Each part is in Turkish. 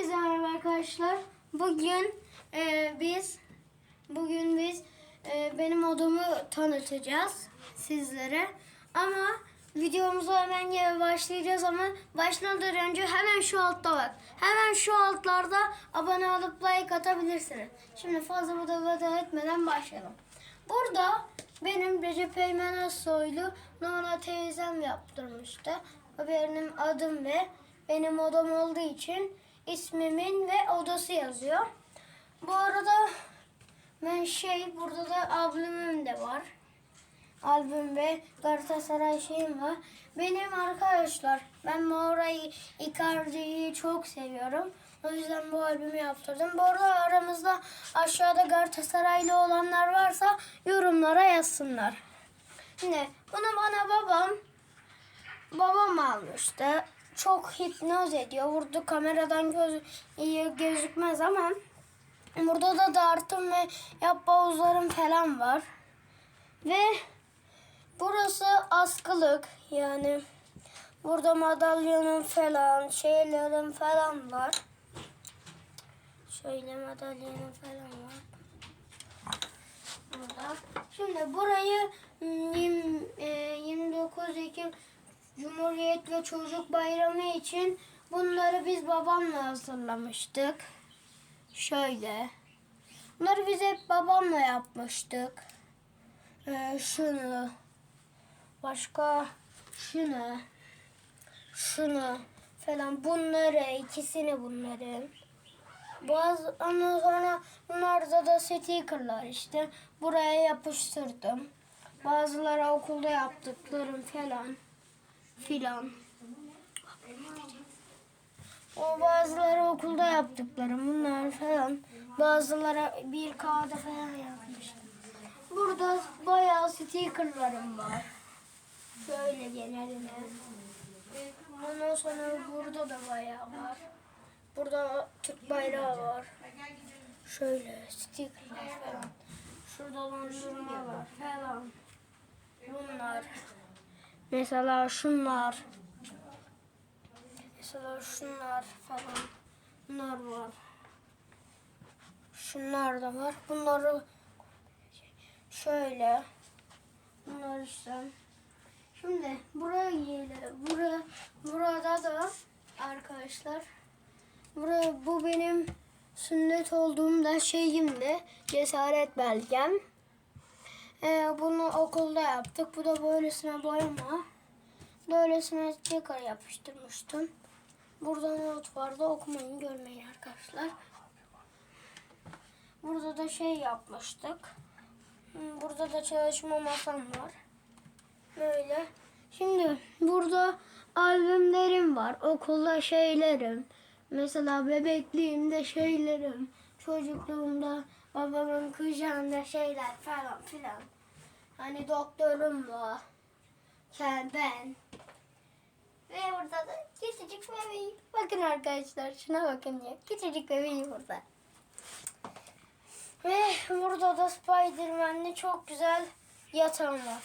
Herkese merhaba arkadaşlar. Bugün e, biz bugün biz e, benim odamı tanıtacağız sizlere. Ama videomuza hemen yine başlayacağız ama başlamadan önce hemen şu altta bak. Hemen şu altlarda abone olup like atabilirsiniz. Şimdi fazla bu da etmeden başlayalım. Burada benim Recep Eymen Özsoylu Nona teyzem yaptırmıştı. O benim adım ve benim odam olduğu için ismimin ve odası yazıyor. Bu arada ben şey burada da albümüm de var. Albüm ve Galatasaray şeyim var. Benim arkadaşlar ben Mauro Icardi'yi çok seviyorum. O yüzden bu albümü yaptırdım. Bu arada aramızda aşağıda Galatasaraylı olanlar varsa yorumlara yazsınlar. Şimdi bunu bana babam babam almıştı. Çok hipnoz ediyor. Burada kameradan göz, iyi gözükmez ama burada da dartım ve yap havuzlarım falan var. Ve burası askılık yani burada madalyonum falan şeylerim falan var. Şöyle madalyonum falan var. Burada. Şimdi burayı mm, yirmi- e, 29 Ekim Cumhuriyet ve Çocuk Bayramı için bunları biz babamla hazırlamıştık. Şöyle. Bunları biz hep babamla yapmıştık. Ee, şunu. Başka şunu. Şunu falan bunları ikisini bunların. Bazı ondan sonra bunlarda da stickerlar işte. Buraya yapıştırdım. Bazıları okulda yaptıklarım falan filan. O bazıları okulda yaptıklarım bunlar falan. Bazıları bir kağıda falan yapmıştım. Burada bayağı stickerlarım var. Şöyle geneline. Ondan sonra burada da bayağı var. Burada Türk bayrağı var. Şöyle stickerlar falan. Şurada dondurma var falan. Bunlar. Mesela şunlar. Mesela şunlar falan. Bunlar var. Şunlar da var. Bunları şöyle. Bunlar işte. Şimdi buraya gelelim. Bura, burada da arkadaşlar. Buraya, bu benim sünnet olduğumda şeyimde cesaret belgem. Ee, bunu okulda yaptık. Bu da böylesine boyama. Böylesine sticker yapıştırmıştım. Burada not vardı. Okumayın, görmeyin arkadaşlar. Burada da şey yapmıştık. Hmm, Burada da çalışma masam var. Böyle. Şimdi burada albümlerim var. Okulda şeylerim. Mesela bebekliğimde şeylerim. Çocukluğumda babamın kucağında şeyler falan filan. Hani doktorum var. Yani ben. Ve burada da küçücük bebeğim. Bakın arkadaşlar şuna bakın ya. Küçücük bebeğim burada. Ve burada da Spiderman'li çok güzel yatağım var.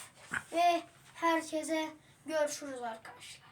Ve herkese görüşürüz arkadaşlar.